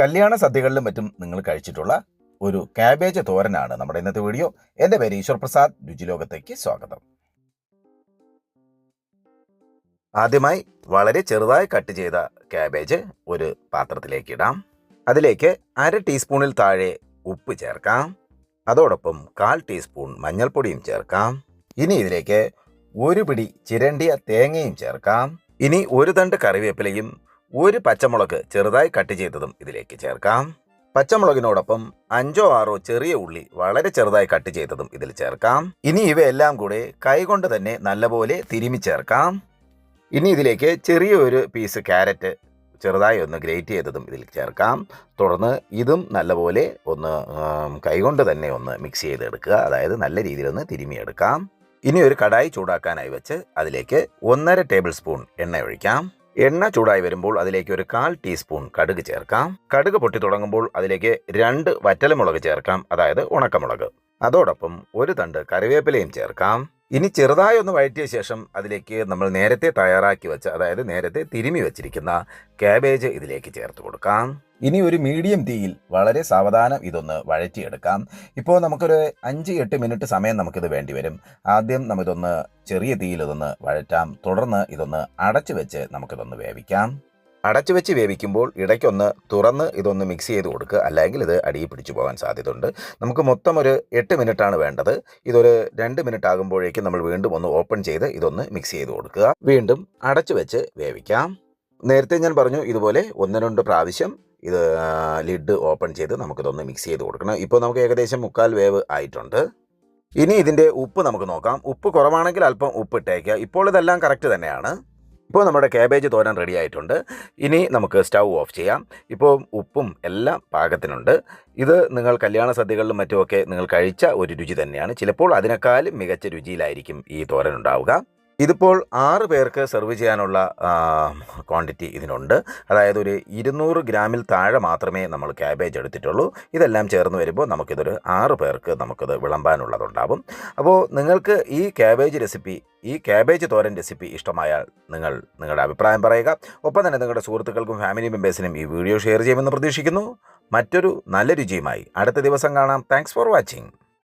കല്യാണ സദ്യകളിലും മറ്റും നിങ്ങൾ കഴിച്ചിട്ടുള്ള ഒരു കാബേജ് തോരനാണ് നമ്മുടെ ഇന്നത്തെ വീഡിയോ എന്റെ പേര് ഈശ്വർ പ്രസാദ്. രുചിലോകത്തേക്ക് സ്വാഗതം. ആദ്യമായി വളരെ ചെറുതായി കട്ട് ചെയ്ത കാബേജ് ഒരു പാത്രത്തിലേക്ക് ഇടാം. അതിലേക്ക് അര ടീസ്പൂണിൽ താഴെ ഉപ്പ് ചേർക്കാം. അതോടൊപ്പം കാൽ ടീസ്പൂൺ മഞ്ഞൾപ്പൊടിയും ചേർക്കാം. ഇനി ഇതിലേക്ക് ഒരു പിടി ചിരണ്ടിയ തേങ്ങയും ചേർക്കാം. ഇനി ഒരു തണ്ട് കറിവേപ്പിലയും ഒരു പച്ചമുളക് ചെറുതായി കട്ട് ചെയ്തതും ഇതിലേക്ക് ചേർക്കാം. പച്ചമുളകിനോടൊപ്പം അഞ്ചോ ആറോ ചെറിയ ഉള്ളി വളരെ ചെറുതായി കട്ട് ചെയ്തതും ഇതിൽ ചേർക്കാം. ഇനി ഇവയെല്ലാം കൂടെ കൈകൊണ്ട് തന്നെ നല്ലപോലെ തിരുമി ചേർക്കാം. ഇനി ഇതിലേക്ക് ചെറിയ ഒരു പീസ് ക്യാരറ്റ് ചെറുതായി ഒന്ന് ഗ്രേറ്റ് ചെയ്തതും ഇതിൽ ചേർക്കാം. തുടർന്ന് ഇതും നല്ലപോലെ ഒന്ന് കൈകൊണ്ട് തന്നെ ഒന്ന് മിക്സ് ചെയ്തെടുക്കുക. അതായത് നല്ല രീതിയിൽ ഒന്ന് തിരുമിയെടുക്കാം. ഇനി ഒരു കടായി ചൂടാക്കാനായി വെച്ച് അതിലേക്ക് ഒന്നര ടേബിൾ സ്പൂൺ എണ്ണ ഒഴിക്കാം. എണ്ണ ചൂടായി വരുമ്പോൾ അതിലേക്ക് ഒരു കാൽ ടീസ്പൂൺ കടുക് ചേർക്കാം. കടുക് പൊട്ടി തുടങ്ങുമ്പോൾ അതിലേക്ക് രണ്ട് വറ്റലമുളക് ചേർക്കാം അതായത് ഉണക്കമുളക്. അതോടൊപ്പം ഒരു തണ്ട് കറിവേപ്പിലയും ചേർക്കാം. ഇനി ചെറുതായി ഒന്ന് വഴറ്റിയ ശേഷം അതിലേക്ക് നമ്മൾ നേരത്തെ തയ്യാറാക്കി വെച്ച അതായത് നേരത്തെ തിരുമി വെച്ചിരിക്കുന്ന കാബേജ് ഇതിലേക്ക് ചേർത്ത് കൊടുക്കാം. ഇനി ഒരു മീഡിയം തീയിൽ വളരെ സാവധാനം ഇതൊന്ന് വഴറ്റിയെടുക്കാം. ഇപ്പോൾ നമുക്കൊരു അഞ്ച് എട്ട് മിനിറ്റ് സമയം നമുക്കിത് വേണ്ടി വരും. ആദ്യം നമുക്കിതൊന്ന് ചെറിയ തീയിൽ ഇതൊന്ന് വഴറ്റാം. തുടർന്ന് ഇതൊന്ന് അടച്ചു വെച്ച് നമുക്കിതൊന്ന് വേവിക്കാം. അടച്ചു വെച്ച് വേവിക്കുമ്പോൾ ഇടയ്ക്കൊന്ന് തുറന്ന് ഇതൊന്ന് മിക്സ് ചെയ്ത് കൊടുക്കുക. അല്ലെങ്കിൽ ഇത് അടിയിൽ പിടിച്ചു പോകാൻ സാധ്യതയുണ്ട്. നമുക്ക് മൊത്തം ഒരു എട്ട് മിനിറ്റാണ് വേണ്ടത്. ഇതൊരു രണ്ട് മിനിറ്റ് ആകുമ്പോഴേക്കും നമ്മൾ വീണ്ടും ഒന്ന് ഓപ്പൺ ചെയ്ത് ഇതൊന്ന് മിക്സ് ചെയ്ത് കൊടുക്കുക. വീണ്ടും അടച്ചു വെച്ച് വേവിക്കാം. നേരത്തെ ഞാൻ പറഞ്ഞു ഇതുപോലെ ഒന്ന് രണ്ട് പ്രാവശ്യം ഇത് ലിഡ് ഓപ്പൺ ചെയ്ത് നമുക്കിതൊന്ന് മിക്സ് ചെയ്ത് കൊടുക്കണം. ഇപ്പോൾ നമുക്ക് ഏകദേശം മുക്കാൽ വേവ് ആയിട്ടുണ്ട്. ഇനി ഇതിന്റെ ഉപ്പ് നമുക്ക് നോക്കാം. ഉപ്പ് കുറവാണെങ്കിൽ അല്പം ഉപ്പ് ഇട്ടേക്കുക. ഇപ്പോൾ ഇതെല്ലാം കറക്റ്റ് തന്നെയാണ്. ഇപ്പോൾ നമ്മുടെ കാബേജ് തോരൻ റെഡി ആയിട്ടുണ്ട്. ഇനി നമുക്ക് സ്റ്റൗ ഓഫ് ചെയ്യാം. ഇപ്പോൾ ഉപ്പും എല്ലാം പാകത്തിനുണ്ട്. ഇത് നിങ്ങൾ കല്യാണ സദ്യകളിലും മറ്റുമൊക്കെ നിങ്ങൾ കഴിച്ച ഒരു രുചി തന്നെയാണ്. ചിലപ്പോൾ അതിനേക്കാളും മികച്ച രുചിയിലായിരിക്കും ഈ തോരൻ ഉണ്ടാവുക. ഇതിപ്പോൾ ആറ് പേർക്ക് സെർവ് ചെയ്യാനുള്ള ക്വാണ്ടിറ്റി ഇതിനുണ്ട്. അതായത് ഒരു ഇരുന്നൂറ് ഗ്രാമിൽ താഴെ മാത്രമേ നമ്മൾ ക്യാബേജ് എടുത്തിട്ടുള്ളൂ. ഇതെല്ലാം ചേർന്ന് വരുമ്പോൾ നമുക്കിതൊരു ആറ് പേർക്ക് നമുക്കിത് വിളമ്പാനുള്ളതുണ്ടാവും. അപ്പോൾ നിങ്ങൾക്ക് ഈ ക്യാബേജ് റെസിപ്പി ഈ ക്യാബേജ് തോരൻ റെസിപ്പി ഇഷ്ടമായാൽ നിങ്ങൾ നിങ്ങളുടെ അഭിപ്രായം പറയുക. ഒപ്പം തന്നെ നിങ്ങളുടെ സുഹൃത്തുക്കൾക്കും ഫാമിലി മെമ്പേഴ്സിനും ഈ വീഡിയോ ഷെയർ ചെയ്യുമെന്ന് പ്രതീക്ഷിക്കുന്നു. മറ്റൊരു നല്ല രുചിയുമായി അടുത്ത ദിവസം കാണാം. Thanks for watching.